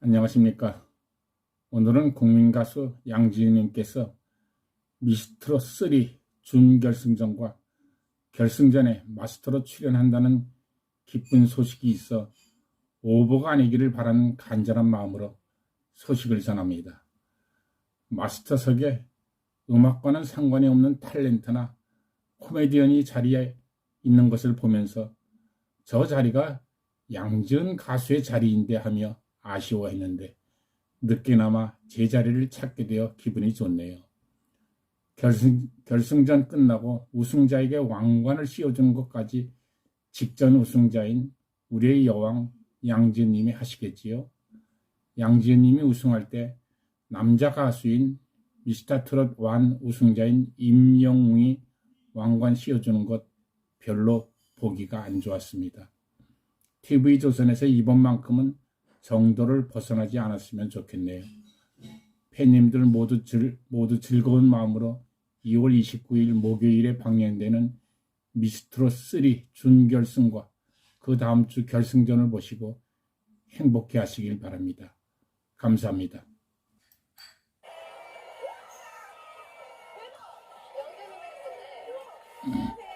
안녕하십니까. 오늘은 국민가수 양지은님께서 미스트로 3 준결승전과 결승전에 마스터로 출연한다는 기쁜 소식이 있어 오보가 아니기를 바라는 간절한 마음으로 소식을 전합니다. 마스터석에 음악과는 상관이 없는 탤런트나 코미디언이 자리에 있는 것을 보면서 저 자리가 양지은 가수의 자리인데 하며 아쉬워했는데 늦게나마 제 자리를 찾게 되어 기분이 좋네요. 결승, 결승전 끝나고 우승자에게 왕관을 씌워주는 것까지 직전 우승자인 우리의 여왕 양지은님이 하시겠지요. 양지은님이 우승할 때 남자 가수인 미스터 트롯 완 우승자인 임영웅이 왕관 씌워주는 것 별로 보기가 안 좋았습니다. TV조선에서 이번만큼은 정도를 벗어나지 않았으면 좋겠네요. 팬님들 모두, 즐, 모두 즐거운 마음으로 2월 29일 목요일에 방영되는 미스트롯 3 준결승과 그 다음 주 결승전을 보시고 행복해 하시길 바랍니다. 감사합니다. 영준님의